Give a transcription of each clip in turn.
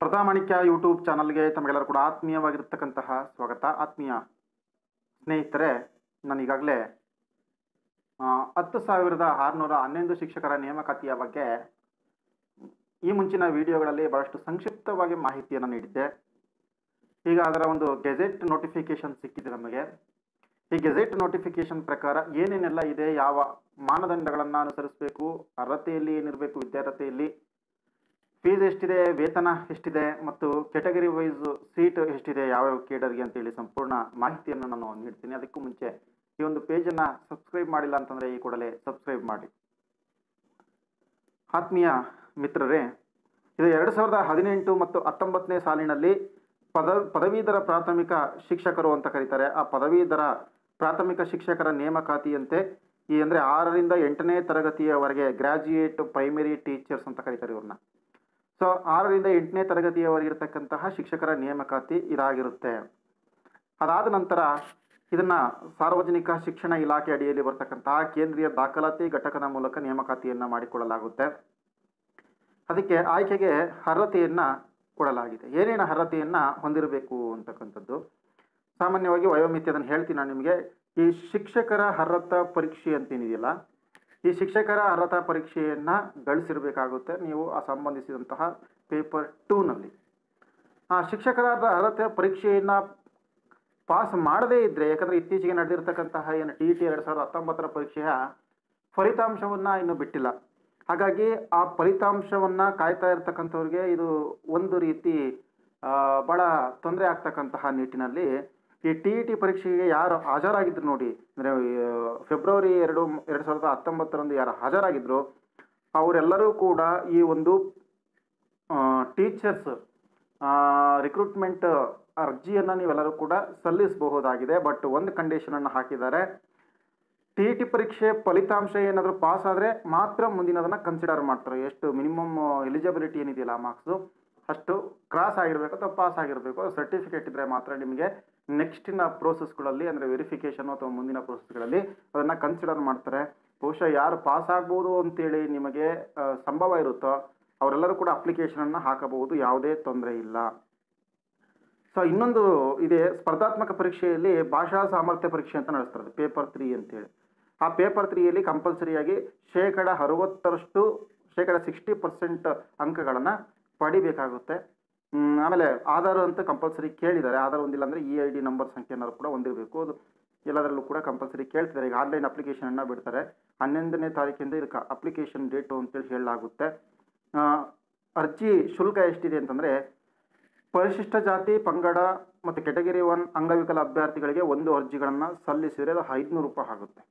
ಪ್ರಧಾಮಾಣಿಕ್ಯ YouTube ಚಾನಲ್ಗೆ ತಮಗೆಲ್ಲರೂ ಕೂಡ ಆತ್ಮೀಯವಾಗಿರ್ತಕ್ಕಂತಹ ಸ್ವಾಗತ. ಆತ್ಮೀಯ ಸ್ನೇಹಿತರೆ ನಾನು ಈಗಾಗಲೇ ಹತ್ತು ಸಾವಿರದ ಆರುನೂರ ಹನ್ನೊಂದು ಶಿಕ್ಷಕರ ನೇಮಕಾತಿಯ ಬಗ್ಗೆ ಈ ಮುಂಚಿನ ವಿಡಿಯೋಗಳಲ್ಲಿ ಬಹಳಷ್ಟು ಸಂಕ್ಷಿಪ್ತವಾಗಿ ಮಾಹಿತಿಯನ್ನು ನೀಡಿದ್ದೆ. ಈಗ ಅದರ ಒಂದು ಗೆಜೆಟ್ ನೋಟಿಫಿಕೇಶನ್ ಸಿಕ್ಕಿದೆ ನಮಗೆ. ಈ ಗೆಜೆಟ್ ನೋಟಿಫಿಕೇಶನ್ ಪ್ರಕಾರ ಏನೇನೆಲ್ಲ ಇದೆ, ಯಾವ ಮಾನದಂಡಗಳನ್ನು ಅನುಸರಿಸಬೇಕು, ಅರ್ಹತೆಯಲ್ಲಿ ಏನಿರಬೇಕು ವಿದ್ಯಾರ್ಹತೆಯಲ್ಲಿ ಫೀಸ್ ಎಷ್ಟಿದೆ, ವೇತನ ಎಷ್ಟಿದೆ ಮತ್ತು ಕೆಟಗರಿ ವೈಸ್ ಸೀಟ್ ಎಷ್ಟಿದೆ, ಯಾವ್ಯಾವ ಕೇಟರ್ಗೆ ಅಂತೇಳಿ ಸಂಪೂರ್ಣ ಮಾಹಿತಿಯನ್ನು ನಾನು ನೀಡ್ತೀನಿ. ಅದಕ್ಕೂ ಮುಂಚೆ ಈ ಒಂದು ಪೇಜನ್ನು ಸಬ್ಸ್ಕ್ರೈಬ್ ಮಾಡಿಲ್ಲ ಅಂತಂದರೆ ಈ ಕೂಡಲೇ ಸಬ್ಸ್ಕ್ರೈಬ್ ಮಾಡಿ. ಆತ್ಮೀಯ ಮಿತ್ರರೇ, ಇದು ಎರಡು ಸಾವಿರದ ಹದಿನೆಂಟು ಮತ್ತು ಹತ್ತೊಂಬತ್ತನೇ ಸಾಲಿನಲ್ಲಿ ಪದ, ಪದವೀಧರ ಪ್ರಾಥಮಿಕ ಶಿಕ್ಷಕರು ಅಂತ ಕರೀತಾರೆ. ಆ ಪದವೀಧರ ಪ್ರಾಥಮಿಕ ಶಿಕ್ಷಕರ ನೇಮಕಾತಿಯಂತೆ ಈ ಅಂದರೆ ಆರರಿಂದ ಎಂಟನೇ ತರಗತಿಯವರೆಗೆ ಗ್ರ್ಯಾಜುಯೇಟ್ ಪ್ರೈಮರಿ ಟೀಚರ್ಸ್ ಅಂತ ಕರೀತಾರೆ ಇವ್ರನ್ನ. ಸೊ ಆರರಿಂದ ಎಂಟನೇ ತರಗತಿಯವರೆಗಿರ್ತಕ್ಕಂತಹ ಶಿಕ್ಷಕರ ನೇಮಕಾತಿ ಇದಾಗಿರುತ್ತೆ. ಅದಾದ ನಂತರ ಇದನ್ನ ಸಾರ್ವಜನಿಕ ಶಿಕ್ಷಣ ಇಲಾಖೆ ಅಡಿಯಲ್ಲಿ ಬರ್ತಕ್ಕಂತಹ ಕೇಂದ್ರೀಯ ದಾಖಲಾತಿ ಘಟಕದ ಮೂಲಕ ನೇಮಕಾತಿಯನ್ನು ಮಾಡಿಕೊಳ್ಳಲಾಗುತ್ತೆ. ಅದಕ್ಕೆ ಆಯ್ಕೆಗೆ ಅರ್ಹತೆಯನ್ನು ಕೊಡಲಾಗಿದೆ. ಏನೇನು ಅರ್ಹತೆಯನ್ನು ಹೊಂದಿರಬೇಕು ಅಂತಕ್ಕಂಥದ್ದು. ಸಾಮಾನ್ಯವಾಗಿ ವಯೋಮಿತಿ ಅದನ್ನು ಹೇಳ್ತೀನಿ ನಾನು ನಿಮಗೆ. ಈ ಶಿಕ್ಷಕರ ಅರ್ಹತಾ ಪರೀಕ್ಷೆ ಅಂತೇನಿದೆಯಲ್ಲ ಈ ಶಿಕ್ಷಕರ ಅರ್ಹತಾ ಪರೀಕ್ಷೆಯನ್ನು ಗಳಿಸಿರಬೇಕಾಗುತ್ತೆ. ನೀವು ಆ ಸಂಬಂಧಿಸಿದಂತಹ ಪೇಪರ್ ಟೂನಲ್ಲಿ. ಆ ಶಿಕ್ಷಕರ ಅರ್ಹತೆ ಪರೀಕ್ಷೆಯನ್ನು ಪಾಸ್ ಮಾಡದೇ ಇದ್ದರೆ ಯಾಕಂದರೆ ಇತ್ತೀಚೆಗೆ ನಡೆದಿರ್ತಕ್ಕಂತಹ ಏನು ಟಿ ಟಿ ಎರಡು ಸಾವಿರದ ಹತ್ತೊಂಬತ್ತರ ಪರೀಕ್ಷೆಯ ಫಲಿತಾಂಶವನ್ನು ಇನ್ನೂ ಬಿಟ್ಟಿಲ್ಲ. ಹಾಗಾಗಿ ಆ ಫಲಿತಾಂಶವನ್ನು ಕಾಯ್ತಾ ಇರ್ತಕ್ಕಂಥವ್ರಿಗೆ ಇದು ಒಂದು ರೀತಿ ಭಾಳ ತೊಂದರೆ ಆಗ್ತಕ್ಕಂತಹ ನಿಟ್ಟಿನಲ್ಲಿ ಈ ಟಿ ಇ ಟಿ ಪರೀಕ್ಷೆಗೆ ಯಾರು ಹಾಜರಾಗಿದ್ರು ನೋಡಿ, ಅಂದರೆ ಫೆಬ್ರವರಿ ಎರಡು ಎರಡು ಸಾವಿರದ ಹತ್ತೊಂಬತ್ತರಂದು ಯಾರು ಹಾಜರಾಗಿದ್ರು, ಅವರೆಲ್ಲರೂ ಕೂಡ ಈ ಒಂದು ಟೀಚರ್ಸ್ ರಿಕ್ರೂಟ್ಮೆಂಟ್ ಅರ್ಜಿಯನ್ನು ನೀವೆಲ್ಲರೂ ಕೂಡ ಸಲ್ಲಿಸಬಹುದಾಗಿದೆ. ಬಟ್ ಒಂದು ಕಂಡೀಷನನ್ನು ಹಾಕಿದ್ದಾರೆ. ಟಿ ಇ ಟಿ ಪರೀಕ್ಷೆ ಫಲಿತಾಂಶ ಏನಾದರೂ ಪಾಸ್ ಆದರೆ ಮಾತ್ರ ಮುಂದಿನದನ್ನು ಕನ್ಸಿಡರ್ ಮಾಡ್ತಾರೆ. ಎಷ್ಟು ಮಿನಿಮಮ್ ಎಲಿಜಿಬಿಲಿಟಿ ಏನಿದೆಯಲ್ಲ ಮಾರ್ಕ್ಸು ಅಷ್ಟು ಕ್ರಾಸ್ ಆಗಿರಬೇಕು ಅಥವಾ ಪಾಸ್ ಆಗಿರಬೇಕು. ಸರ್ಟಿಫಿಕೇಟ್ ಇದ್ದರೆ ಮಾತ್ರ ನಿಮಗೆ ನೆಕ್ಸ್ಟಿನ ಪ್ರೋಸೆಸ್ಗಳಲ್ಲಿ, ಅಂದರೆ ವೆರಿಫಿಕೇಷನ್ ಅಥವಾ ಮುಂದಿನ ಪ್ರೋಸೆಸ್ಗಳಲ್ಲಿ ಅದನ್ನು ಕನ್ಸಿಡರ್ ಮಾಡ್ತಾರೆ. ಬಹುಶಃ ಯಾರು ಪಾಸ್ ಆಗ್ಬೋದು ಅಂತೇಳಿ ನಿಮಗೆ ಸಂಭವ ಇರುತ್ತೋ, ಅವರೆಲ್ಲರೂ ಕೂಡ ಅಪ್ಲಿಕೇಶನನ್ನು ಹಾಕಬಹುದು, ಯಾವುದೇ ತೊಂದರೆ ಇಲ್ಲ. ಸೊ ಇನ್ನೊಂದು ಇದೆ, ಸ್ಪರ್ಧಾತ್ಮಕ ಪರೀಕ್ಷೆಯಲ್ಲಿ ಭಾಷಾ ಸಾಮರ್ಥ್ಯ ಪರೀಕ್ಷೆ ಅಂತ ನಡೆಸ್ತಾರೆ ಪೇಪರ್ ತ್ರೀ ಅಂತೇಳಿ. ಆ ಪೇಪರ್ ತ್ರೀಯಲ್ಲಿ ಕಂಪಲ್ಸರಿಯಾಗಿ ಶೇಕಡ ಅರವತ್ತರಷ್ಟು, ಶೇಕಡ ಸಿಕ್ಸ್ಟಿ ಪರ್ಸೆಂಟ್ ಅಂಕಗಳನ್ನು ಪಡಿಬೇಕಾಗುತ್ತೆ. ಆಮೇಲೆ ಆಧಾರ್ ಅಂತ ಕಂಪಲ್ಸರಿ ಕೇಳಿದ್ದಾರೆ. ಆಧಾರ್ ಒಂದಿಲ್ಲ ಅಂದರೆ ಇ ಐ ಡಿ ನಂಬರ್ ಸಂಖ್ಯೆ ಅನ್ನೋದು ಕೂಡ ಹೊಂದಿರಬೇಕು. ಅದು ಎಲ್ಲದರಲ್ಲೂ ಕೂಡ ಕಂಪಲ್ಸರಿ ಕೇಳ್ತಿದ್ದಾರೆ. ಈಗ ಆನ್ಲೈನ್ ಅಪ್ಲಿಕೇಶನನ್ನು ಬಿಡ್ತಾರೆ. ಹನ್ನೊಂದನೇ ತಾರೀಕಿಂದ ಇದಕ್ಕೆ ಅಪ್ಲಿಕೇಶನ್ ಡೇಟು ಅಂತೇಳಿ ಹೇಳಲಾಗುತ್ತೆ. ಅರ್ಜಿ ಶುಲ್ಕ ಎಷ್ಟಿದೆ ಅಂತಂದರೆ ಪರಿಶಿಷ್ಟ ಜಾತಿ, ಪಂಗಡ ಮತ್ತು ಕೆಟಗರಿ ಒನ್ ಅಂಗವಿಕಲ ಅಭ್ಯರ್ಥಿಗಳಿಗೆ ಒಂದು ಅರ್ಜಿಗಳನ್ನು ಸಲ್ಲಿಸಿದರೆ ಅದು ಐದುನೂರು ರೂಪಾಯಿ ಆಗುತ್ತೆ.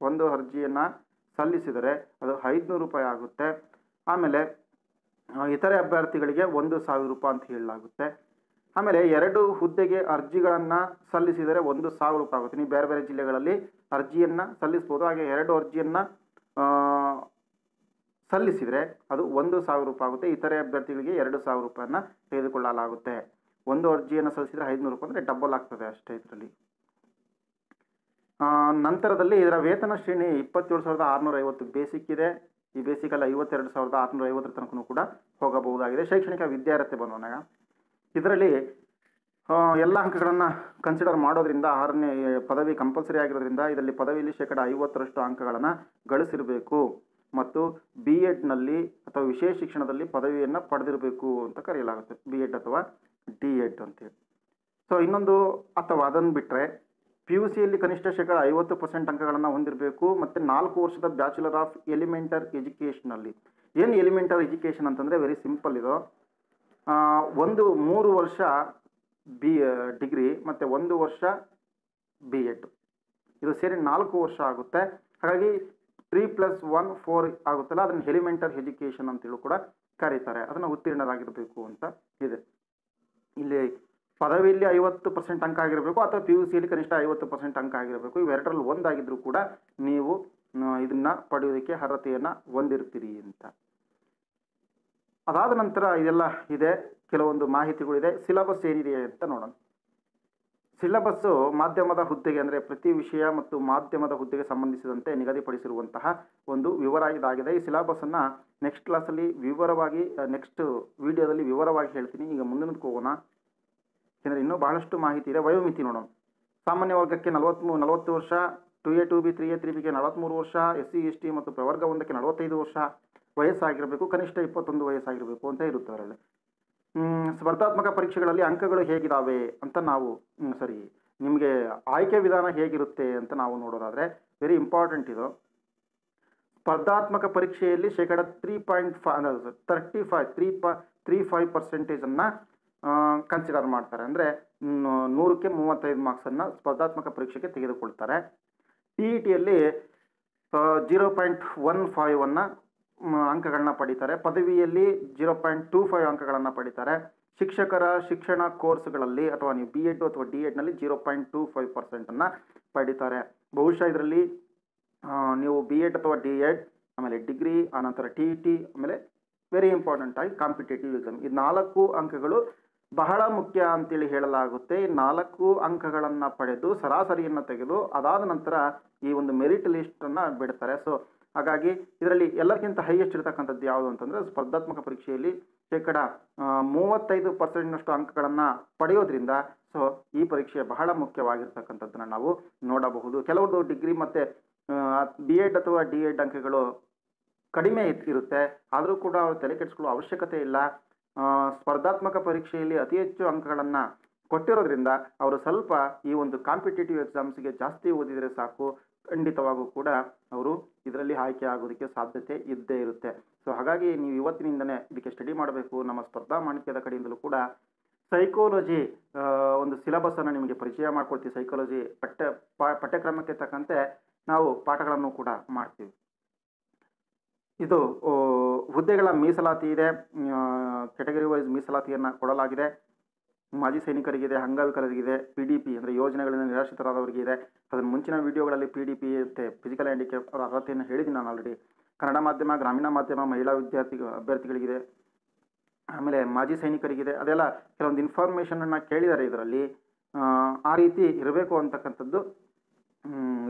ಒಂದು ಅರ್ಜಿಯನ್ನು ಸಲ್ಲಿಸಿದರೆ ಅದು ಐದುನೂರು ರೂಪಾಯಿ ಆಗುತ್ತೆ. ಆಮೇಲೆ ಇತರೆ ಅಭ್ಯರ್ಥಿಗಳಿಗೆ ಒಂದು ಸಾವಿರ ರೂಪಾಯಿ ಅಂತ ಹೇಳಲಾಗುತ್ತೆ. ಆಮೇಲೆ ಎರಡು ಹುದ್ದೆಗೆ ಅರ್ಜಿಗಳನ್ನು ಸಲ್ಲಿಸಿದರೆ ಒಂದು ಸಾವಿರ ರೂಪಾಯಿ ಆಗುತ್ತೆ. ನೀವು ಬೇರೆ ಬೇರೆ ಜಿಲ್ಲೆಗಳಲ್ಲಿ ಅರ್ಜಿಯನ್ನು ಸಲ್ಲಿಸ್ಬೋದು. ಹಾಗೆ ಎರಡು ಅರ್ಜಿಯನ್ನು ಸಲ್ಲಿಸಿದರೆ ಅದು ಒಂದು ಸಾವಿರ ರೂಪಾಯಿ ಆಗುತ್ತೆ. ಇತರೆ ಅಭ್ಯರ್ಥಿಗಳಿಗೆ ಎರಡು ಸಾವಿರ ರೂಪಾಯಿನ ತೆಗೆದುಕೊಳ್ಳಲಾಗುತ್ತೆ. ಒಂದು ಅರ್ಜಿಯನ್ನು ಸಲ್ಲಿಸಿದರೆ ಐದುನೂರು ರೂಪಾಯಿ ಅಂದರೆ ಡಬಲ್ ಆಗ್ತದೆ ಅಷ್ಟೇ ಇದರಲ್ಲಿ. ನಂತರದಲ್ಲಿ ಇದರ ವೇತನ ಶ್ರೇಣಿ ಇಪ್ಪತ್ತೇಳು ಸಾವಿರದ ಆರುನೂರ ಐವತ್ತು ಬೇಸಿಕ್ ಇದೆ. ಈ ಬೇಸಿಕಲ್ಲಿ ಐವತ್ತೆರಡು ಸಾವಿರದ ಆರುನೂರ ಐವತ್ತರ ತನಕ ಕೂಡ ಹೋಗಬಹುದಾಗಿದೆ. ಶೈಕ್ಷಣಿಕ ವಿದ್ಯಾರ್ಥಿ ಬಂದಾಗ ಇದರಲ್ಲಿ ಎಲ್ಲ ಅಂಕಗಳನ್ನು ಕನ್ಸಿಡರ್ ಮಾಡೋದ್ರಿಂದ ಆರನೇ ಪದವಿ ಕಂಪಲ್ಸರಿ ಆಗಿರೋದ್ರಿಂದ ಇದರಲ್ಲಿ ಪದವಿಯಲ್ಲಿ ಶೇಕಡ ಐವತ್ತರಷ್ಟು ಅಂಕಗಳನ್ನು ಗಳಿಸಿರಬೇಕು. ಮತ್ತು ಬಿ ಎಡ್ನಲ್ಲಿ ಅಥವಾ ವಿಶೇಷ ಶಿಕ್ಷಣದಲ್ಲಿ ಪದವಿಯನ್ನು ಪಡೆದಿರಬೇಕು ಅಂತ ಕರೆಯಲಾಗುತ್ತೆ. ಬಿ ಎಡ್ ಅಥವಾ ಡಿ ಎಡ್ ಅಂತೇಳಿ. ಸೊ ಇನ್ನೊಂದು, ಅಥವಾ ಅದನ್ನು ಬಿಟ್ಟರೆ ಪಿ ಯು ಸಿಯಲ್ಲಿ ಕನಿಷ್ಠ ಶೇಕಡ ಐವತ್ತು ಪರ್ಸೆಂಟ್ ಅಂಕಗಳನ್ನು ಹೊಂದಿರಬೇಕು ಮತ್ತು ನಾಲ್ಕು ವರ್ಷದ ಬ್ಯಾಚುಲರ್ ಆಫ್ ಎಲಿಮೆಂಟರ್ ಎಜುಕೇಷನಲ್ಲಿ ಏನು ಎಲಿಮೆಂಟರ್ ಎಜುಕೇಷನ್ ಅಂತಂದರೆ ವೆರಿ ಸಿಂಪಲ್ ಇದು. ಒಂದು ಮೂರು ವರ್ಷ ಬಿ ಡಿಗ್ರಿ ಮತ್ತು ಒಂದು ವರ್ಷ ಬಿ ಎಡ್ ಇದು ಸೇರಿ ನಾಲ್ಕು ವರ್ಷ ಆಗುತ್ತೆ. ಹಾಗಾಗಿ ತ್ರೀ ಪ್ಲಸ್ ಒನ್ ಫೋರ್ ಆಗುತ್ತಲ್ಲ, ಅದನ್ನು ಎಲಿಮೆಂಟರ್ ಎಜುಕೇಷನ್ ಅಂತೇಳಿ ಕೂಡ ಕರೀತಾರೆ. ಅದನ್ನು ಉತ್ತೀರ್ಣರಾಗಿರಬೇಕು ಅಂತ ಇದೆ. ಇಲ್ಲಿ ಪದವಿಯಲ್ಲಿ ಐವತ್ತು ಪರ್ಸೆಂಟ್ ಅಂಕ ಆಗಿರಬೇಕು ಅಥವಾ ಪಿ ಯು ಸಿಯಲ್ಲಿ ಕನಿಷ್ಠ ಐವತ್ತು ಪರ್ಸೆಂಟ್ ಅಂಕ ಆಗಿರಬೇಕು. ಇವೆರಡರಲ್ಲಿ ಒಂದಾಗಿದ್ದರೂ ಕೂಡ ನೀವು ಇದನ್ನು ಪಡೆಯೋದಕ್ಕೆ ಅರ್ಹತೆಯನ್ನು ಹೊಂದಿರ್ತೀರಿ ಅಂತ. ಅದಾದ ನಂತರ ಇದೆಲ್ಲ ಇದೆ. ಕೆಲವೊಂದು ಮಾಹಿತಿಗಳಿದೆ. ಸಿಲಬಸ್ ಏನಿದೆ ಅಂತ ನೋಡೋಣ. ಸಿಲಬಸ್ಸು ಮಾಧ್ಯಮದ ಹುದ್ದೆಗೆ ಅಂದರೆ ಪ್ರತಿ ವಿಷಯ ಮತ್ತು ಮಾಧ್ಯಮದ ಹುದ್ದೆಗೆ ಸಂಬಂಧಿಸಿದಂತೆ ನಿಗದಿಪಡಿಸಿರುವಂತಹ ಒಂದು ವಿವರ ಇದಾಗಿದೆ. ಈ ಸಿಲೆಬಸ್ಸನ್ನು ನೆಕ್ಸ್ಟ್ ಕ್ಲಾಸಲ್ಲಿ ವಿವರವಾಗಿ ನೆಕ್ಸ್ಟ್ ವಿಡಿಯೋದಲ್ಲಿ ವಿವರವಾಗಿ ಹೇಳ್ತೀನಿ. ಈಗ ಮುಂದಿನದಕ್ಕೆ ಹೋಗೋಣ. ಯಾಕೆಂದರೆ ಇನ್ನೂ ಬಹಳಷ್ಟು ಮಾಹಿತಿ ಇದೆ. ವಯೋಮಿತಿ ನೋಡೋಣ. ಸಾಮಾನ್ಯ ವರ್ಗಕ್ಕೆ ನಲವತ್ಮೂ ನಲವತ್ತು ವರ್ಷ two A two B three A three ಬಿಗೆ ನಲವತ್ತ್ಮೂರು ವರ್ಷ ಎಸ್ ಸಿ ಎಸ್ ಟಿ ಮತ್ತು ಪ್ರವರ್ಗ ಒಂದಕ್ಕೆ ನಲವತ್ತೈದು ವರ್ಷ ವಯಸ್ಸಾಗಿರಬೇಕು ಕನಿಷ್ಠ ಇಪ್ಪತ್ತೊಂದು ವಯಸ್ಸಾಗಿರಬೇಕು ಅಂತ ಇರುತ್ತೆ ಅದರಲ್ಲಿ ಹ್ಮ್, ಸ್ಪರ್ಧಾತ್ಮಕ ಪರೀಕ್ಷೆಗಳಲ್ಲಿ ಅಂಕಗಳು ಹೇಗಿದ್ದಾವೆ ಅಂತ ನಾವು ಸರಿ ನಿಮಗೆ ಆಯ್ಕೆ ವಿಧಾನ ಹೇಗಿರುತ್ತೆ ಅಂತ ನಾವು ನೋಡೋದಾದರೆ ವೆರಿ ಇಂಪಾರ್ಟೆಂಟ್ ಇದು. ಸ್ಪರ್ಧಾತ್ಮಕ ಪರೀಕ್ಷೆಯಲ್ಲಿ ಶೇಕಡ three point five thirty five three ಪ ತ್ರೀ ಫೈವ್ ಪರ್ಸೆಂಟೇಜನ್ನು ಕನ್ಸಿಡರ್ ಮಾಡ್ತಾರೆ. ಅಂದರೆ ನೂರಕ್ಕೆ ಮೂವತ್ತೈದು ಮಾರ್ಕ್ಸನ್ನು ಸ್ಪರ್ಧಾತ್ಮಕ ಪರೀಕ್ಷೆಗೆ ತೆಗೆದುಕೊಳ್ತಾರೆ. ಟಿ ಇ ಟಿಯಲ್ಲಿ ಜೀರೋ ಪಾಯಿಂಟ್ ಒನ್ ಫೈವನ್ನು ಅಂಕಗಳನ್ನ ಪಡೀತಾರೆ. ಪದವಿಯಲ್ಲಿ ಜೀರೋ ಪಾಯಿಂಟ್ ಟೂ ಫೈವ್ ಅಂಕಗಳನ್ನು ಪಡೀತಾರೆ. ಶಿಕ್ಷಕರ ಶಿಕ್ಷಣ ಕೋರ್ಸ್ಗಳಲ್ಲಿ ಅಥವಾ ನೀವು ಬಿ ಎಡ್ ಅಥವಾ ಡಿ ಎಡ್ನಲ್ಲಿ ಜೀರೋ ಪಾಯಿಂಟ್ ಟೂ ಫೈವ್ ಪರ್ಸೆಂಟನ್ನು ಪಡೀತಾರೆ. ಬಹುಶಃ ಇದರಲ್ಲಿ ನೀವು ಬಿ ಎಡ್ ಅಥವಾ ಡಿ ಎಡ್ ಆಮೇಲೆ ಡಿಗ್ರಿ, ಆನಂತರ ಟಿ ಇ ಟಿ ಆಮೇಲೆ ವೆರಿ ಇಂಪಾರ್ಟೆಂಟ್ ಆಗಿ ಕಾಂಪಿಟೇಟಿವ್ ಎಕ್ಸಾಮ್ ಈ ನಾಲ್ಕು ಅಂಕಗಳು ಬಹಳ ಮುಖ್ಯ ಅಂತೇಳಿ ಹೇಳಲಾಗುತ್ತೆ. ನಾಲ್ಕು ಅಂಕಗಳನ್ನು ಪಡೆದು ಸರಾಸರಿಯನ್ನು ತೆಗೆದು ಅದಾದ ನಂತರ ಈ ಒಂದು ಮೆರಿಟ್ ಲಿಸ್ಟನ್ನು ಬಿಡ್ತಾರೆ. ಸೊ ಹಾಗಾಗಿ ಇದರಲ್ಲಿ ಎಲ್ಲರಿಗಿಂತ ಹೈಯೆಸ್ಟ್ ಇರತಕ್ಕಂಥದ್ದು ಯಾವುದು ಅಂತಂದರೆ ಸ್ಪರ್ಧಾತ್ಮಕ ಪರೀಕ್ಷೆಯಲ್ಲಿ ಶೇಕಡ ಮೂವತ್ತೈದು ಪರ್ಸೆಂಟ್ನಷ್ಟು ಅಂಕಗಳನ್ನು ಪಡೆಯೋದ್ರಿಂದ ಸೊ, ಈ ಪರೀಕ್ಷೆ ಬಹಳ ಮುಖ್ಯವಾಗಿರ್ತಕ್ಕಂಥದ್ದನ್ನು ನಾವು ನೋಡಬಹುದು. ಕೆಲವ್ರದ್ದು ಡಿಗ್ರಿ ಮತ್ತು ಬಿ ಎಡ್ ಅಥವಾ ಡಿ ಎಡ್ ಅಂಕಗಳು ಕಡಿಮೆ ಇರುತ್ತೆ. ಆದರೂ ಕೂಡ ಅವರು ತಲೆ ಕೆಡಿಸ್ಕೊಳ್ಳೋ ಅವಶ್ಯಕತೆ ಇಲ್ಲ. ಸ್ಪರ್ಧಾತ್ಮಕ ಪರೀಕ್ಷೆಯಲ್ಲಿ ಅತಿ ಹೆಚ್ಚು ಅಂಕಗಳನ್ನು ಕೊಟ್ಟಿರೋದ್ರಿಂದ ಅವರು ಸ್ವಲ್ಪ ಈ ಒಂದು ಕಾಂಪಿಟೇಟಿವ್ ಎಕ್ಸಾಮ್ಸ್ಗೆ ಜಾಸ್ತಿ ಓದಿದರೆ ಸಾಕು. ಖಂಡಿತವಾಗೂ ಕೂಡ ಅವರು ಇದರಲ್ಲಿ ಆಯ್ಕೆ ಆಗೋದಕ್ಕೆ ಸಾಧ್ಯತೆ ಇದ್ದೇ ಇರುತ್ತೆ. ಸೊ ಹಾಗಾಗಿ ನೀವು ಇವತ್ತಿನಿಂದನೇ ಇದಕ್ಕೆ ಸ್ಟಡಿ ಮಾಡಬೇಕು. ನಮ್ಮ ಸ್ಪರ್ಧಾ ಮಾಣಿಕ್ಯದ ಕಡೆಯಿಂದಲೂ ಕೂಡ ಸೈಕೋಲಜಿ ಒಂದು ಸಿಲೆಬಸ್ಸನ್ನು ನಿಮಗೆ ಪರಿಚಯ ಮಾಡ್ಕೊಡ್ತೀವಿ. ಸೈಕಾಲಜಿ ಪಠ್ಯ ಪಠ್ಯಕ್ರಮಕ್ಕೆ ತಕ್ಕಂತೆ ನಾವು ಪಾಠಗಳನ್ನು ಕೂಡ ಮಾಡ್ತೀವಿ. ಇದು ಹುದ್ದೆಗಳ ಮೀಸಲಾತಿ ಇದೆ. ಕೆಟಗರಿ ವೈಸ್ ಮೀಸಲಾತಿಯನ್ನು ಕೊಡಲಾಗಿದೆ. ಮಾಜಿ ಸೈನಿಕರಿಗಿದೆ ಅಂಗವಿಕಲರಿಗಿದೆ ಪಿ ಡಿ ಪಿ ಅಂದರೆ ಯೋಜನೆಗಳಿಂದ ನಿರಾಶ್ರಿತರಾದವರಿಗೆ ಇದೆ. ಅದನ್ನು ಮುಂಚಿನ ವಿಡಿಯೋಗಳಲ್ಲಿ ಪಿ ಡಿ ಪಿ ಮತ್ತು ಫಿಸಿಕಲ್ ಹ್ಯಾಂಡಿಕ್ಯಾಪ್ ಅವರ ಅರ್ಹತೆಯನ್ನು ಹೇಳಿದ್ದೀನಿ ನಾನು ಆಲ್ರೆಡಿ ಕನ್ನಡ ಮಾಧ್ಯಮ ಗ್ರಾಮೀಣ ಮಾಧ್ಯಮ ಮಹಿಳಾ ವಿದ್ಯಾರ್ಥಿ ಅಭ್ಯರ್ಥಿಗಳಿಗಿದೆ. ಆಮೇಲೆ ಮಾಜಿ ಸೈನಿಕರಿಗಿದೆ. ಅದೆಲ್ಲ ಕೆಲವೊಂದು ಇನ್ಫಾರ್ಮೇಷನನ್ನು ಕೇಳಿದ್ದಾರೆ ಇದರಲ್ಲಿ. ಆ, ರೀತಿ ಇರಬೇಕು ಅಂತಕ್ಕಂಥದ್ದು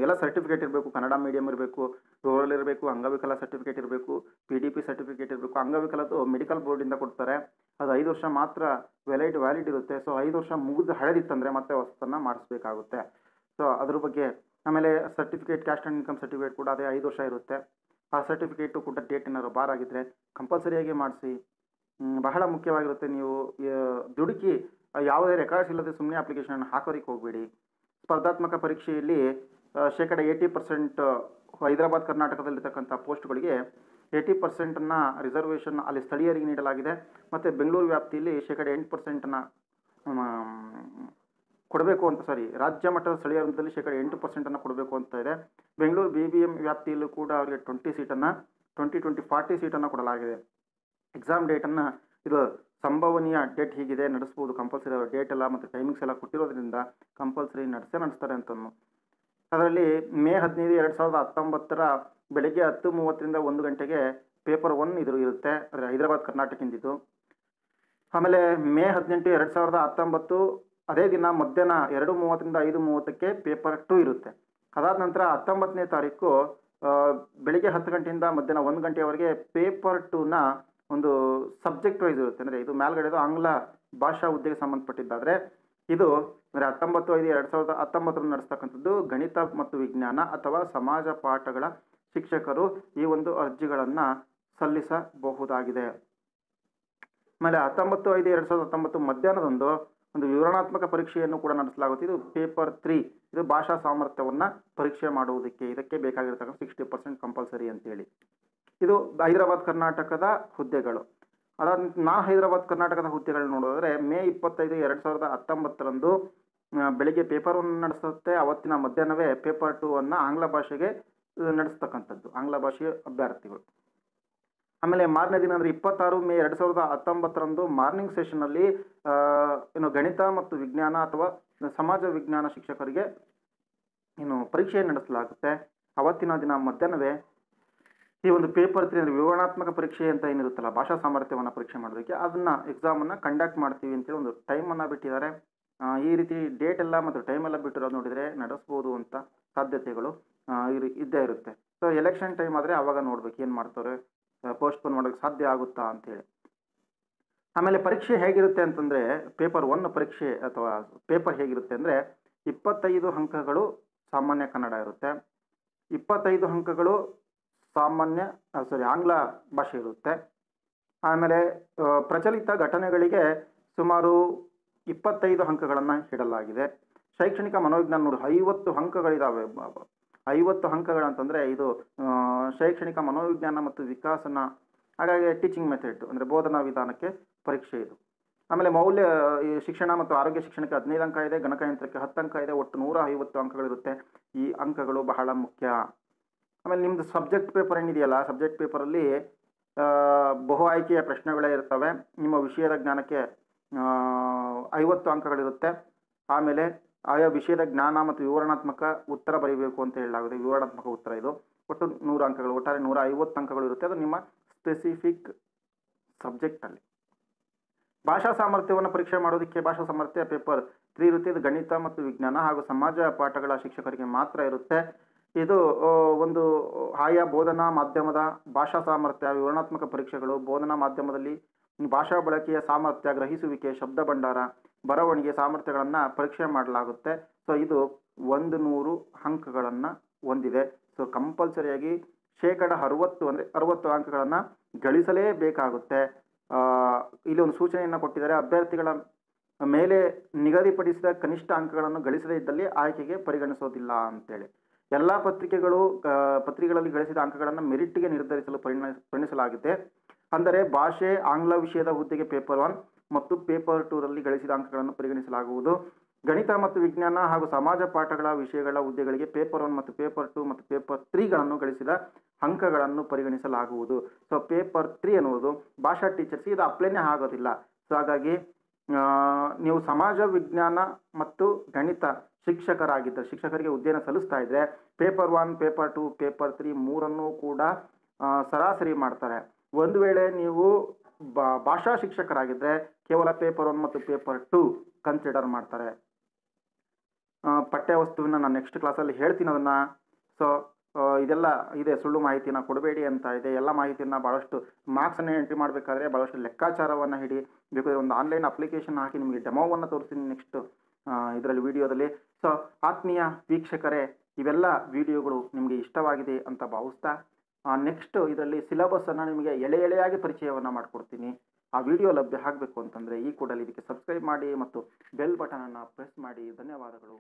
ಎಲ್ಲ ಸರ್ಟಿಫಿಕೇಟ್ ಇರಬೇಕು, ಕನ್ನಡ ಮೀಡಿಯಮ್ ಇರಬೇಕು ರೂರಲ್ ಇರಬೇಕು, ಅಂಗವಿಕಲ ಸರ್ಟಿಫಿಕೇಟ್ ಇರಬೇಕು ಪಿ ಡಿ ಪಿ ಸರ್ಟಿಫಿಕೇಟ್ ಇರಬೇಕು ಅಂಗವಿಕಲದ್ದು ಮೆಡಿಕಲ್ ಬೋರ್ಡಿಂದ ಕೊಡ್ತಾರೆ. ಅದು ಐದು ವರ್ಷ ಮಾತ್ರ ವ್ಯಾಲಿಡ್ ವ್ಯಾಲಿಡ್ ಇರುತ್ತೆ. ಸೊ ಐದು ವರ್ಷ ಮುಗಿದು ಹಳೆದಿತ್ತಂದರೆ ಮತ್ತೆ ಹೊಸತನ್ನು ಮಾಡಿಸ್ಬೇಕಾಗುತ್ತೆ. ಸೊ ಅದ್ರ ಬಗ್ಗೆ ಆಮೇಲೆ certificate caste and income certificate ಕೂಡ ಅದೇ ಐದು ವರ್ಷ ಇರುತ್ತೆ. ಆ ಸರ್ಟಿಫಿಕೇಟು ಕೂಡ ಡೇಟ್ ಏನಾದ್ರು ಬಾರ್ ಆಗಿದ್ದರೆ ಕಂಪಲ್ಸರಿಯಾಗಿ ಮಾಡಿಸಿ. ಬಹಳ ಮುಖ್ಯವಾಗಿರುತ್ತೆ ನೀವು ದುಡುಕಿ ಯಾವುದೇ ರೆಕಾರ್ಡ್ಸ್ ಇಲ್ಲದೆ ಸುಮ್ಮನೆ ಅಪ್ಲಿಕೇಶನ್ ಹಾಕೋರಿಗೆ ಹೋಗಬೇಡಿ. ಸ್ಪರ್ಧಾತ್ಮಕ ಪರೀಕ್ಷೆಯಲ್ಲಿ ಶೇಕಡ ಏಯ್ಟಿ ಪರ್ಸೆಂಟ್ ಹೈದರಾಬಾದ್, ಕರ್ನಾಟಕದಲ್ಲಿರ್ತಕ್ಕಂಥ ಪೋಸ್ಟ್ಗಳಿಗೆ ಏಯ್ಟಿ ಪರ್ಸೆಂಟನ್ನು ರಿಸರ್ವೇಷನ್ ಅಲ್ಲಿ ಸ್ಥಳೀಯರಿಗೆ ನೀಡಲಾಗಿದೆ. ಮತ್ತು ಬೆಂಗಳೂರು ವ್ಯಾಪ್ತಿಯಲ್ಲಿ ಶೇಕಡ ಎಂಟು ಪರ್ಸೆಂಟನ್ನು ಕೊಡಬೇಕು ಅಂತ ಸಾರಿ ರಾಜ್ಯ ಮಟ್ಟದ ಸ್ಥಳೀಯ ಹಂತದಲ್ಲಿ ಶೇಕಡ ಎಂಟು ಪರ್ಸೆಂಟನ್ನು ಕೊಡಬೇಕು ಅಂತ ಇದೆ. ಬೆಂಗಳೂರು ಬಿ ಬಿ ಎಂ ವ್ಯಾಪ್ತಿಯಲ್ಲೂ ಕೂಡ ಅವರಿಗೆ ಟ್ವೆಂಟಿ ಸೀಟನ್ನು ಟ್ವೆಂಟಿ ಟ್ವೆಂಟಿ ಫಾರ್ಟಿ ಸೀಟನ್ನು ಕೊಡಲಾಗಿದೆ. ಎಕ್ಸಾಮ್ ಡೇಟನ್ನು ಇದು ಸಂಭವನೀಯ ಡೇಟ್ ಹೀಗಿದೆ, ನಡೆಸ್ಬೋದು ಕಂಪಲ್ಸರಿ ಅವರ ಡೇಟ್ ಎಲ್ಲ ಮತ್ತು ಟೈಮಿಂಗ್ಸ್ ಎಲ್ಲ ಕೊಟ್ಟಿರೋದ್ರಿಂದ ಕಂಪಲ್ಸರಿ ನಡೆಸೇ ನಡೆಸ್ತಾರೆ ಅಂತಂದು ಅದರಲ್ಲಿ ಮೇ ಹದಿನೈದು ಎರಡು ಸಾವಿರದ ಹತ್ತೊಂಬತ್ತರ ಬೆಳಗ್ಗೆ ಹತ್ತು ಮೂವತ್ತರಿಂದ ಒಂದು ಗಂಟೆಗೆ ಪೇಪರ್ ಒನ್ ಇದ್ರು ಇರುತ್ತೆ ಅಂದರೆ ಹೈದರಾಬಾದ್ ಕರ್ನಾಟಕದಿಂದಿದ್ದು. ಆಮೇಲೆ ಮೇ ಹದಿನೆಂಟು ಎರಡು ಸಾವಿರದ ಹತ್ತೊಂಬತ್ತು ಅದೇ ದಿನ ಮಧ್ಯಾಹ್ನ ಎರಡು ಮೂವತ್ತರಿಂದ ಐದು ಮೂವತ್ತಕ್ಕೆ ಪೇಪರ್ ಟು ಇರುತ್ತೆ. ಅದಾದ ನಂತರ ಹತ್ತೊಂಬತ್ತನೇ ತಾರೀಕು ಬೆಳಿಗ್ಗೆ ಹತ್ತು ಗಂಟೆಯಿಂದ ಮಧ್ಯಾಹ್ನ ಒಂದು ಗಂಟೆಯವರೆಗೆ ಪೇಪರ್ ಟೂನ ಒಂದು ಸಬ್ಜೆಕ್ಟ್ ವೈಸ್ ಇರುತ್ತೆ. ಅಂದರೆ ಇದು ಮೇಲ್ಗಡೆದು ಆಂಗ್ಲ ಭಾಷಾ ಹುದ್ದೆಗೆ ಸಂಬಂಧಪಟ್ಟಿದ್ದಾದರೆ ಇದು ಅಂದರೆ ಹತ್ತೊಂಬತ್ತು ಐದು ಎರಡು ಸಾವಿರದ ಹತ್ತೊಂಬತ್ತರಲ್ಲಿ ನಡೆಸ್ತಕ್ಕಂಥದ್ದು ಗಣಿತ ಮತ್ತು ವಿಜ್ಞಾನ ಅಥವಾ ಸಮಾಜ ಪಾಠಗಳ ಶಿಕ್ಷಕರು ಈ ಒಂದು ಅರ್ಜಿಗಳನ್ನು ಸಲ್ಲಿಸಬಹುದಾಗಿದೆ. ಆಮೇಲೆ ಹತ್ತೊಂಬತ್ತು ಐದು ಎರಡು ಸಾವಿರದ ಹತ್ತೊಂಬತ್ತು ಮಧ್ಯಾಹ್ನದೊಂದು ಒಂದು ವಿವರಣಾತ್ಮಕ ಪರೀಕ್ಷೆಯನ್ನು ಕೂಡ ನಡೆಸಲಾಗುತ್ತೆ. ಇದು ಪೇಪರ್ ತ್ರೀ ಇದು ಭಾಷಾ ಸಾಮರ್ಥ್ಯವನ್ನು ಪರೀಕ್ಷೆ ಮಾಡುವುದಕ್ಕೆ ಇದಕ್ಕೆ ಬೇಕಾಗಿರ್ತಕ್ಕಂಥ ಸಿಕ್ಸ್ಟಿ ಪರ್ಸೆಂಟ್ ಕಂಪಲ್ಸರಿ ಅಂತೇಳಿ. ಇದು ಹೈದರಾಬಾದ್ ಕರ್ನಾಟಕದ ಹುದ್ದೆಗಳು. ಅದಾದ ನಾ ಹೈದರಾಬಾದ್ ಕರ್ನಾಟಕದ ಹುದ್ದೆಗಳು ನೋಡೋದಾದರೆ ಮೇ ಇಪ್ಪತ್ತೈದು ಎರಡು ಸಾವಿರದ ಹತ್ತೊಂಬತ್ತರಂದು ಬೆಳಿಗ್ಗೆ ಪೇಪರ್ ಒನ್ ನಡೆಸುತ್ತೆ. ಅವತ್ತಿನ ಮಧ್ಯಾಹ್ನವೇ ಪೇಪರ್ ಟೂ ಅನ್ನು ಆಂಗ್ಲ ಭಾಷೆಗೆ ನಡೆಸ್ತಕ್ಕಂಥದ್ದು. ಆಂಗ್ಲ ಭಾಷೆಯ ಅಭ್ಯರ್ಥಿಗಳು. ಆಮೇಲೆ ಮಾರನೇ ದಿನ ಅಂದರೆ ಇಪ್ಪತ್ತಾರು ಮೇ ಎರಡು ಸಾವಿರದ ಹತ್ತೊಂಬತ್ತರಂದು ಮಾರ್ನಿಂಗ್ ಸೆಷನ್ನಲ್ಲಿ ಏನು ಗಣಿತ ಮತ್ತು ವಿಜ್ಞಾನ ಅಥವಾ ಸಮಾಜ ವಿಜ್ಞಾನ ಶಿಕ್ಷಕರಿಗೆ ಏನು ಪರೀಕ್ಷೆ ನಡೆಸಲಾಗುತ್ತೆ. ಅವತ್ತಿನ ದಿನ ಮಧ್ಯಾಹ್ನವೇ ಈ ಒಂದು ಪೇಪರ್ ತ್ರೀ ಅಂದರೆ ವಿವರಣಾತ್ಮಕ ಪರೀಕ್ಷೆ ಅಂತ ಏನಿರುತ್ತಲ್ಲ, ಭಾಷಾ ಸಾಮರ್ಥ್ಯವನ್ನು ಪರೀಕ್ಷೆ ಮಾಡೋದಕ್ಕೆ ಅದನ್ನು ಎಕ್ಸಾಮನ್ನು ಕಂಡಕ್ಟ್ ಮಾಡ್ತೀವಿ ಅಂತೇಳಿ ಒಂದು ಟೈಮನ್ನು ಬಿಟ್ಟಿದ್ದಾರೆ. ಈ ರೀತಿ ಡೇಟ್ ಎಲ್ಲ ಮತ್ತು ಟೈಮ್ ಎಲ್ಲ ಬಿಟ್ಟಿರೋದು ನೋಡಿದರೆ ನಡೆಸ್ಬೋದು ಅಂತ ಸಾಧ್ಯತೆಗಳು ಇದ್ದೇ ಇರುತ್ತೆ. ಸೊ ಎಲೆಕ್ಷನ್ ಟೈಮ್ ಆದರೆ ಅವಾಗ ನೋಡ್ಬೇಕು ಏನು ಮಾಡ್ತಾರೆ ಪೋಸ್ಟ್ಪೋನ್ ಮಾಡೋಕ್ಕೆ ಸಾಧ್ಯ ಆಗುತ್ತಾ ಅಂತೇಳಿ ಆಮೇಲೆ ಪರೀಕ್ಷೆ ಹೇಗಿರುತ್ತೆ ಅಂತಂದರೆ ಪೇಪರ್ ಒನ್ ಪರೀಕ್ಷೆ ಅಥವಾ ಪೇಪರ್ ಹೇಗಿರುತ್ತೆ ಅಂದರೆ ಇಪ್ಪತ್ತೈದು ಅಂಕಗಳು ಸಾಮಾನ್ಯ ಕನ್ನಡ ಇರುತ್ತೆ. ಇಪ್ಪತ್ತೈದು ಅಂಕಗಳು ಸಾಮಾನ್ಯ ಸಾರಿ ಆಂಗ್ಲ ಭಾಷೆ ಇರುತ್ತೆ. ಆಮೇಲೆ ಪ್ರಚಲಿತ ಘಟನೆಗಳಿಗೆ ಸುಮಾರು ಇಪ್ಪತ್ತೈದು ಅಂಕಗಳನ್ನು ಇಡಲಾಗಿದೆ. ಶೈಕ್ಷಣಿಕ ಮನೋವಿಜ್ಞಾನ ನೋಡಿ, ಐವತ್ತು ಅಂಕಗಳಿದ್ದಾವೆ ಐವತ್ತು ಅಂಕಗಳು ಐವತ್ತು ಅಂಕಗಳಂತಂದರೆ ಇದು ಶೈಕ್ಷಣಿಕ ಮನೋವಿಜ್ಞಾನ ಮತ್ತು ವಿಕಾಸನ, ಹಾಗಾಗಿ ಟೀಚಿಂಗ್ ಮೆಥಡ್ ಅಂದರೆ ಬೋಧನಾ ವಿಧಾನಕ್ಕೆ ಪರೀಕ್ಷೆ ಇದು. ಆಮೇಲೆ ಮೌಲ್ಯ, ಈ ಶಿಕ್ಷಣ ಮತ್ತು ಆರೋಗ್ಯ ಶಿಕ್ಷಣಕ್ಕೆ ಹದಿನೈದು ಅಂಕ ಇದೆ ಗಣಕಯಂತ್ರಕ್ಕೆ ಹತ್ತು ಅಂಕ ಇದೆ, ಒಟ್ಟು ನೂರ ಐವತ್ತು ಅಂಕಗಳಿರುತ್ತೆ. ಈ ಅಂಕಗಳು ಬಹಳ ಮುಖ್ಯ. ಆಮೇಲೆ ನಿಮ್ಮದು ಸಬ್ಜೆಕ್ಟ್ ಪೇಪರ್ ಏನಿದೆಯಲ್ಲ ಸಬ್ಜೆಕ್ಟ್ ಪೇಪರಲ್ಲಿ ಬಹು ಆಯ್ಕೆಯ ಪ್ರಶ್ನೆಗಳೇ ಇರ್ತವೆ. ನಿಮ್ಮ ವಿಷಯದ ಜ್ಞಾನಕ್ಕೆ ಐವತ್ತು ಅಂಕಗಳಿರುತ್ತೆ. ಆಮೇಲೆ ಆಯಾ ವಿಷಯದ ಜ್ಞಾನ ಮತ್ತು ವಿವರಣಾತ್ಮಕ ಉತ್ತರ ಬರೀಬೇಕು ಅಂತ ಹೇಳಲಾಗುತ್ತೆ ವಿವರಣಾತ್ಮಕ ಉತ್ತರ ಇದು. ಒಟ್ಟು ನೂರು ಅಂಕಗಳು, ಒಟ್ಟಾರೆ ನೂರ ಐವತ್ತು ಅಂಕಗಳು ಇರುತ್ತೆ. ಅದು ನಿಮ್ಮ ಸ್ಪೆಸಿಫಿಕ್ ಸಬ್ಜೆಕ್ಟಲ್ಲಿ ಭಾಷಾ ಸಾಮರ್ಥ್ಯವನ್ನು ಪರೀಕ್ಷೆ ಮಾಡೋದಕ್ಕೆ ಭಾಷಾ ಸಾಮರ್ಥ್ಯ ಪೇಪರ್ ತ್ರೀ ಇರುತ್ತೆ ಇದು ಗಣಿತ ಮತ್ತು ವಿಜ್ಞಾನ ಹಾಗೂ ಸಮಾಜ ಪಾಠಗಳ ಶಿಕ್ಷಕರಿಗೆ ಮಾತ್ರ ಇರುತ್ತೆ. ಇದು ಒಂದು ಆಯಾ ಬೋಧನಾ ಮಾಧ್ಯಮದ ಭಾಷಾ ಸಾಮರ್ಥ್ಯ, ವಿವರಣಾತ್ಮಕ ಪರೀಕ್ಷೆಗಳು, ಬೋಧನಾ ಮಾಧ್ಯಮದಲ್ಲಿ ಭಾಷಾ ಬಳಕೆಯ ಸಾಮರ್ಥ್ಯ ಗ್ರಹಿಸುವಿಕೆ, ಶಬ್ದ ಭಂಡಾರ, ಬರವಣಿಗೆ ಸಾಮರ್ಥ್ಯಗಳನ್ನು ಪರೀಕ್ಷೆ ಮಾಡಲಾಗುತ್ತೆ. ಸೊ, ಇದು ಒಂದು ನೂರು ಅಂಕಗಳನ್ನು ಹೊಂದಿದೆ. ಸೊ, ಕಂಪಲ್ಸರಿಯಾಗಿ ಶೇಕಡ ಅರವತ್ತು ಅಂದರೆ ಅರವತ್ತು ಅಂಕಗಳನ್ನು ಗಳಿಸಲೇಬೇಕಾಗುತ್ತೆ. ಇಲ್ಲಿ ಒಂದು ಸೂಚನೆಯನ್ನು ಕೊಟ್ಟಿದ್ದಾರೆ. ಅಭ್ಯರ್ಥಿಗಳ ಮೇಲೆ ನಿಗದಿಪಡಿಸಿದ ಕನಿಷ್ಠ ಅಂಕಗಳನ್ನು ಗಳಿಸದೇ ಇದ್ದಲ್ಲಿ ಆಯ್ಕೆಗೆ ಪರಿಗಣಿಸೋದಿಲ್ಲ ಅಂತೇಳಿ. ಎಲ್ಲ ಪತ್ರಿಕೆಗಳು ಪತ್ರಿಕೆಗಳಲ್ಲಿ ಗಳಿಸಿದ ಅಂಕಗಳನ್ನು ಮೆರಿಟ್ಗೆ ನಿರ್ಧರಿಸಲು ಪರಿಣ, ಪರಿಣಿಸಲಾಗಿದೆ. ಅಂದರೆ ಭಾಷೆ, ಆಂಗ್ಲ ವಿಷಯದ ಹುದ್ದೆಗೆ ಪೇಪರ್ ಒನ್ ಮತ್ತು ಪೇಪರ್ ಟೂರಲ್ಲಿ ಗಳಿಸಿದ ಅಂಕಗಳನ್ನು ಪರಿಗಣಿಸಲಾಗುವುದು. ಗಣಿತ ಮತ್ತು ವಿಜ್ಞಾನ ಹಾಗೂ ಸಮಾಜ ಪಾಠಗಳ ವಿಷಯಗಳ ಹುದ್ದೆಗಳಿಗೆ ಪೇಪರ್ ಒನ್ ಮತ್ತು ಪೇಪರ್ ಟು ಮತ್ತು ಪೇಪರ್ ತ್ರೀಗಳನ್ನು ಗಳಿಸಿದ ಅಂಕಗಳನ್ನು ಪರಿಗಣಿಸಲಾಗುವುದು. ಸೊ, ಪೇಪರ್ ತ್ರೀ ಅನ್ನುವುದು ಭಾಷಾ ಟೀಚರ್ಸ್ ಇದು ಅಪ್ಲೈನೇ ಆಗೋದಿಲ್ಲ. ಸೊ, ಹಾಗಾಗಿ ನೀವು ಸಮಾಜ ವಿಜ್ಞಾನ ಮತ್ತು ಗಣಿತ ಶಿಕ್ಷಕರಾಗಿದ್ದ, ಶಿಕ್ಷಕರಿಗೆ ಹುದ್ದೆಯನ್ನು ಸಲ್ಲಿಸ್ತಾ ಇದ್ದರೆ paper one paper two paper three ಮೂರನ್ನು ಕೂಡ ಸರಾಸರಿ ಮಾಡ್ತಾರೆ. ಒಂದು ವೇಳೆ ನೀವು ಭಾಷಾ ಶಿಕ್ಷಕರಾಗಿದ್ದರೆ ಕೇವಲ ಪೇಪರ್ ಒನ್ ಮತ್ತು ಪೇಪರ್ ಟು ಕನ್ಸಿಡರ್ ಮಾಡ್ತಾರೆ. ಪಠ್ಯ ವಸ್ತುವಿನ ನಾನು ನೆಕ್ಸ್ಟ್ ಕ್ಲಾಸಲ್ಲಿ ಹೇಳ್ತೀನಿ ಅದನ್ನು. ಸೊ ಇದೆಲ್ಲ ಇದೆ, ಸುಳ್ಳು ಮಾಹಿತಿನ ಕೊಡಬೇಡಿ ಅಂತ ಇದೆ. ಎಲ್ಲ ಮಾಹಿತಿಯನ್ನು ಭಾಳಷ್ಟು ಮಾರ್ಕ್ಸನ್ನು ಎಂಟ್ರಿ ಮಾಡಬೇಕಾದ್ರೆ ಭಾಳಷ್ಟು ಲೆಕ್ಕಾಚಾರವನ್ನು ಹಿಡಿ ಬೇಕಾದ್ರೆ ಒಂದು ಆನ್ಲೈನ್ ಅಪ್ಲಿಕೇಶನ್ ಹಾಕಿ ನಿಮಗೆ ಡೆಮೋವನ್ನು ತೋರಿಸ್ತೀನಿ ನೆಕ್ಸ್ಟ್ ಇದರಲ್ಲಿ ವಿಡಿಯೋದಲ್ಲಿ. ಸೊ, ಆತ್ಮೀಯ ವೀಕ್ಷಕರೇ, ಇವೆಲ್ಲ ವಿಡಿಯೋಗಳು ನಿಮಗೆ ಇಷ್ಟವಾಗಿದೆ ಅಂತ ಭಾವಿಸ್ತಾ ನೆಕ್ಸ್ಟ್ ಇದರಲ್ಲಿ ಸಿಲೆಬಸ್ಸನ್ನು ನಿಮಗೆ ಎಳೆ ಎಳೆಯಾಗಿ ಪರಿಚಯವನ್ನು ಮಾಡಿಕೊಡ್ತೀನಿ. ಆ ವಿಡಿಯೋ ಲಭ್ಯ ಆಗಬೇಕು ಅಂತಂದರೆ ಈ ಕೂಡಲೇ ಇದಕ್ಕೆ ಸಬ್ಸ್ಕ್ರೈಬ್ ಮಾಡಿ ಮತ್ತು ಬೆಲ್ ಬಟನನ್ನು ಪ್ರೆಸ್ ಮಾಡಿ. ಧನ್ಯವಾದಗಳು.